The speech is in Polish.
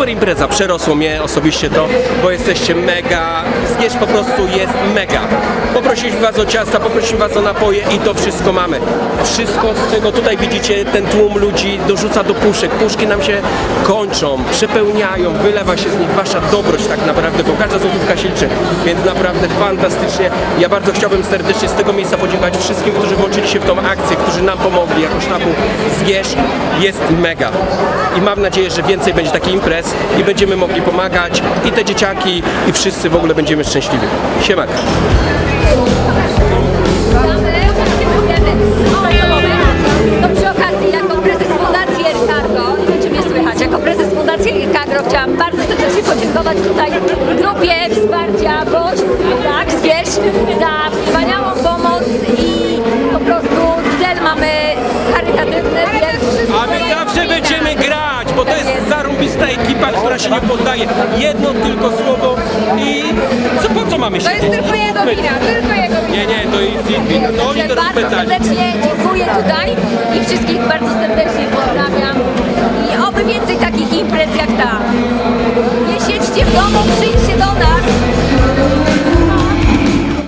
super impreza, przerosło mnie osobiście to, bo jesteście mega, Zgierz po prostu jest mega. Poprosiliśmy was o ciasta, poprosiliśmy was o napoje i to wszystko mamy. Wszystko z czego tutaj widzicie, ten tłum ludzi dorzuca do puszek, puszki nam się kończą, przepełniają, wylewa się z nich wasza dobroć tak naprawdę, bo każda złotówka się liczy, więc naprawdę fantastycznie. Ja bardzo chciałbym serdecznie z tego miejsca podziękować wszystkim, którzy włączyli się w tą akcję, którzy nam pomogli jako sztabu Zgierz. Jest mega. I mam nadzieję, że więcej będzie takich imprez i będziemy mogli pomagać i te dzieciaki i wszyscy w ogóle będziemy szczęśliwi. Siemaka. Chciałam bardzo serdecznie podziękować tutaj grupie wsparcia Boś, tak, Zwierz, za wspaniałą pomoc i po prostu cel mamy charytatywny, więc A my zawsze będziemy grać, bo to jest zarąbista ekipa, która się nie poddaje. Jedno tylko słowo i co po co mamy się To jest tylko jego wina, tylko jego wina. Nie, nie, to jest ich wina. To oni Także to bardzo rozpętali. serdecznie dziękuję tutaj i wszystkich bardzo serdecznie pozdrawiam. I oby więcej takich imprez jak ta. Nie siedźcie w domu, przyjdźcie.